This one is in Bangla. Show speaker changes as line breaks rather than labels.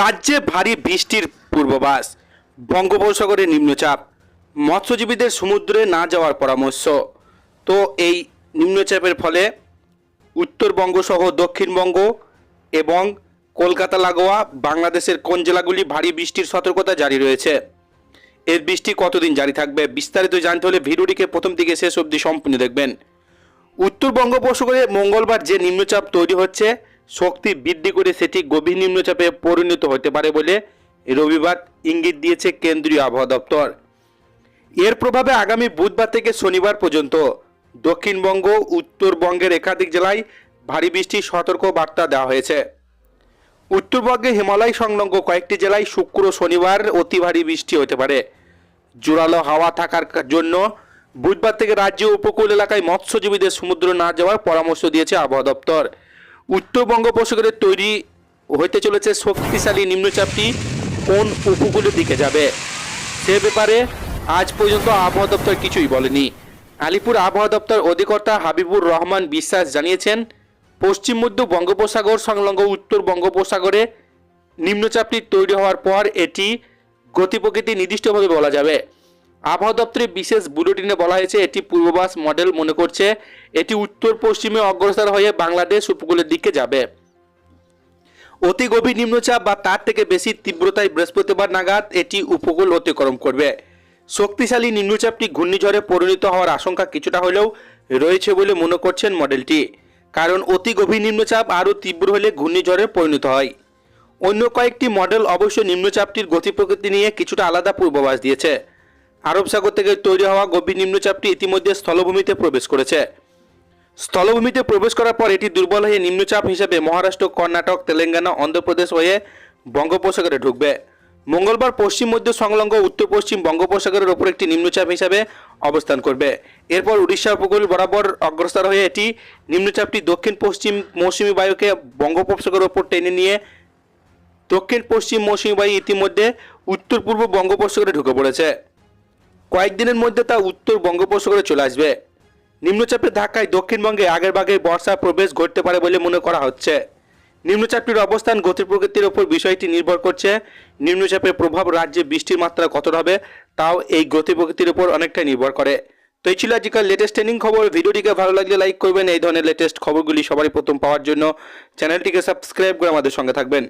রাজ্যে ভারী বৃষ্টির পূর্বাভাস। বঙ্গোপসাগরে নিম্নচাপ। মৎস্যজীবীদের সমুদ্রে না যাওয়ার পরামর্শ। তো এই নিম্নচাপের ফলে উত্তরবঙ্গ সহ দক্ষিণবঙ্গ এবং কলকাতা, লাগোয়া, বাংলাদেশের কোন জেলাগুলি ভারী বৃষ্টির সতর্কতা জারি রয়েছে? এর বৃষ্টি কতদিন জারি থাকবে? বিস্তারিত জানতে হলে ভিডিওটিকে প্রথম থেকে শেষ অবধি সম্পূর্ণ দেখবেন। উত্তর বঙ্গোপসাগরে মঙ্গলবার যে নিম্নচাপ তৈরি হচ্ছে শক্তি বৃদ্ধি করে সেটি গভীর নিম্নচাপে পরিণত হতে পারে বলে রবিবার ইঙ্গিত দিয়েছে কেন্দ্রীয় আবহাওয়া দপ্তর। এর প্রভাবে আগামী বুধবার থেকে শনিবার পর্যন্ত দক্ষিণবঙ্গ, উত্তরবঙ্গের একাধিক জেলায় ভারী বৃষ্টির সতর্ক বার্তা দেওয়া হয়েছে। উত্তরবঙ্গে হিমালয় সংলগ্ন কয়েকটি জেলায় শুক্র, শনিবার অতি ভারী বৃষ্টি হতে পারে। জোরালো হাওয়া থাকার জন্য বুধবার থেকে রাজ্য উপকূল এলাকায় মৎস্যজীবীদের সমুদ্র না যাওয়ার পরামর্শ দিয়েছে আবহাওয়া দপ্তর। উত্তর বঙ্গোপসাগরে তৈরি হতে চলেছে শক্তিশালী নিম্নচাপটি কোন উপকূলের দিকে যাবে? সে ব্যাপারে আজ পর্যন্ত আবহাওয়া দপ্তর কিছুই বলেনি। আলিপুর আবহাওয়া দপ্তর অধিকর্তা হাবিবুর রহমান বিশ্বাস জানিয়েছেন, পশ্চিম মধ্য বঙ্গোপসাগর সংলগ্ন উত্তর বঙ্গোপসাগরে নিম্নচাপটি তৈরি হওয়ার পর এটি গতি প্রকৃতি নির্দিষ্টভাবে বলা যাবে। আবহাওয়া দপ্তরের বিশেষ বুলেটিনে বলা হয়েছে, এটি পূর্বাভাস মডেল মনে করছে। এটি উত্তর পশ্চিমে অগ্রসর হয়ে বাংলাদেশ উপকূলের দিকে যাবে। অতি গভীর নিম্নচাপ বা তার থেকে বেশি তীব্রতায় বৃহস্পতিবার নাগাদ এটি উপকূল অতিক্রম করবে। শক্তিশালী নিম্নচাপটি ঘূর্ণিঝড়ে পরিণত হওয়ার আশঙ্কা কিছুটা হলেও রয়েছে বলে মনে করছেন মডেলটি। কারণ অতি গভীর নিম্নচাপ আরও তীব্র হলে ঘূর্ণিঝড়ে পরিণত হয়। অন্য কয়েকটি মডেল অবশ্য নিম্নচাপটির গতি প্রকৃতি নিয়ে কিছুটা আলাদা পূর্বাভাস দিয়েছে। আরব সাগর থেকে তৈরি হওয়া গভীর নিম্নচাপটি ইতিমধ্যে স্থলভূমিতে প্রবেশ করেছে। স্থলভূমিতে প্রবেশ করার পর এটি দুর্বল হয়ে নিম্নচাপ হিসেবে মহারাষ্ট্র, কর্ণাটক, তেলেঙ্গানা, অন্ধ্রপ্রদেশ হয়ে বঙ্গোপসাগরে ঢুকবে। মঙ্গলবার পশ্চিম মধ্য সংলগ্ন উত্তর পশ্চিম বঙ্গোপসাগরের ওপর একটি নিম্নচাপ হিসাবে অবস্থান করবে। এরপর উড়িষ্যা উপকূল বরাবর অগ্রসর হয়ে এটি নিম্নচাপটি দক্ষিণ পশ্চিম মৌসুমী বায়ুকে বঙ্গোপসাগরের ওপর টেনে নিয়ে দক্ষিণ পশ্চিম মৌসুমী বায়ু ইতিমধ্যে উত্তর পূর্ব বঙ্গোপসাগরে ঢুকে পড়েছে। কয়েকদিনের মধ্যে তা উত্তর বঙ্গোপসাগরে চলে আসবে। নিম্নচাপের ধাক্কায় দক্ষিণবঙ্গে আগের ভাগে বর্ষা প্রবেশ ঘটতে পারে বলে মনে করা হচ্ছে। নিম্নচাপটির অবস্থান গতি প্রকৃতির ওপর বিষয়টি নির্ভর করছে। নিম্নচাপের প্রভাব রাজ্যে বৃষ্টির মাত্রা কতটা হবে, তাও এই গতি প্রকৃতির উপর অনেকটাই নির্ভর করে। তো এই ছিল আজকাল লেটেস্ট ট্রেনিং খবর। ভিডিওটিকে ভালো লাগলে লাইক করবেন। এই ধরনের লেটেস্ট খবরগুলি সবারই প্রথম পাওয়ার জন্য। চ্যানেলটিকে সাবস্ক্রাইব করে আমাদের সঙ্গে থাকবেন।